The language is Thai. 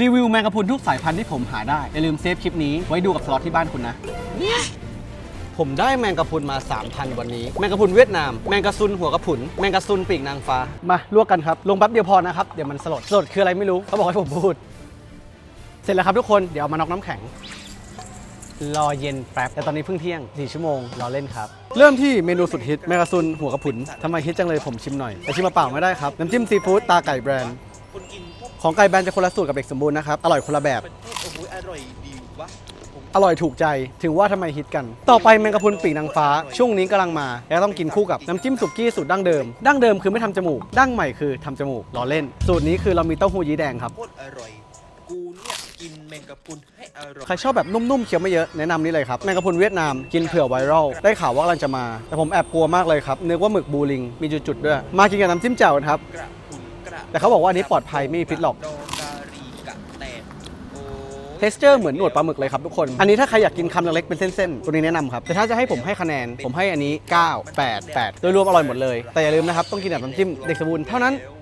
รีวิวแมงกะพรุนทุกสายพันธุ์ที่ผมหาได้ อย่าลืมเซฟคลิปนี้ไว้ดูกับสล็อตที่บ้านคุณนะ ผมได้แมงกะพรุนมา 3,000 วันนี้ แมงกะพรุนเวียดนาม แมงกะซุนหัวกระผุน แมงกะซุนปีกนางฟ้า มาลวกกันครับ ลงแป๊บเดียวพอนะครับ เดี๋ยวมันสลด สลดคืออะไรไม่รู้ เขาบอกให้ผมพูด เสร็จแล้วครับทุกคน เดี๋ยวเอามาน็อกน้ำแข็ง รอเย็นแป๊บ แต่ตอนนี้เพิ่งเที่ยง 4 ชั่วโมง รอเล่นครับ เริ่มที่เมนูสุดฮิต แมงกะซุนหัวกระผุนทำไมฮิตจังเลยผมชิมหน่อย แต่ชิมมาเปล่าไม่ได้ครับ น้ำจิ้มซีฟู้ดตาไก่แบรนด์คนกินพวก ของไก่แบรนด์จะคนละสูตรกับเด็กสมบูรณ์นะครับ อร่อยคนละแบบเป็นพวกโอ้โหอร่อยดีวะผมอร่อยถูกใจ ถึงว่าทำไมฮิตกัน ต่อไปแมงกะพรุนปีกนางฟ้า ช่วงนี้กำลังมา แล้วต้องกินคู่กับน้ำจิ้มสุกี้สูตรดั้งเดิม ดั้งเดิมคือไม่ทำจมูก ดั้งใหม่คือทำจมูกล้อเล่น สูตรนี้คือเรามีเต้าหู้ยี้แดงครับ โคตรอร่อย กูเนี่ยกินแมงกะพรุนให้อร่อย ใครชอบแบบนุ่มๆเคี้ยวไม่เยอะแนะนำนี่เลยครับ แมงกะพรุนเวียดนามกินเผื่อไวรัลได้ข่าวว่ากำลังจะมา แต่ผมแอบกลัวมากเลยครับนึกว่าหมึกบูริงมีจุดๆด้วย มากินกับน้ำจิ้มแจ่วกันครับ กระพุนกระ แต่เขาบอกว่าอันนี้ปลอดภัยไม่มีพิษหรอกดองการีกะแตกโอ้ยเทสเจอร์เหมือนหนวดปลาหมึกเลยครับทุกคน อันนี้ถ้าใครอยากกินคำเล็กๆเป็นเส้นๆ ตัวนี้แนะนำครับ แต่ถ้าจะให้ผมให้คะแนน ผมให้อันนี้ 9 8 8 โดยรวมอร่อยหมดเลย แต่อย่าลืมนะครับ ต้องกินแบบน้ำจิ้มเด็กสมบูรณ์เท่านั้นแล้ว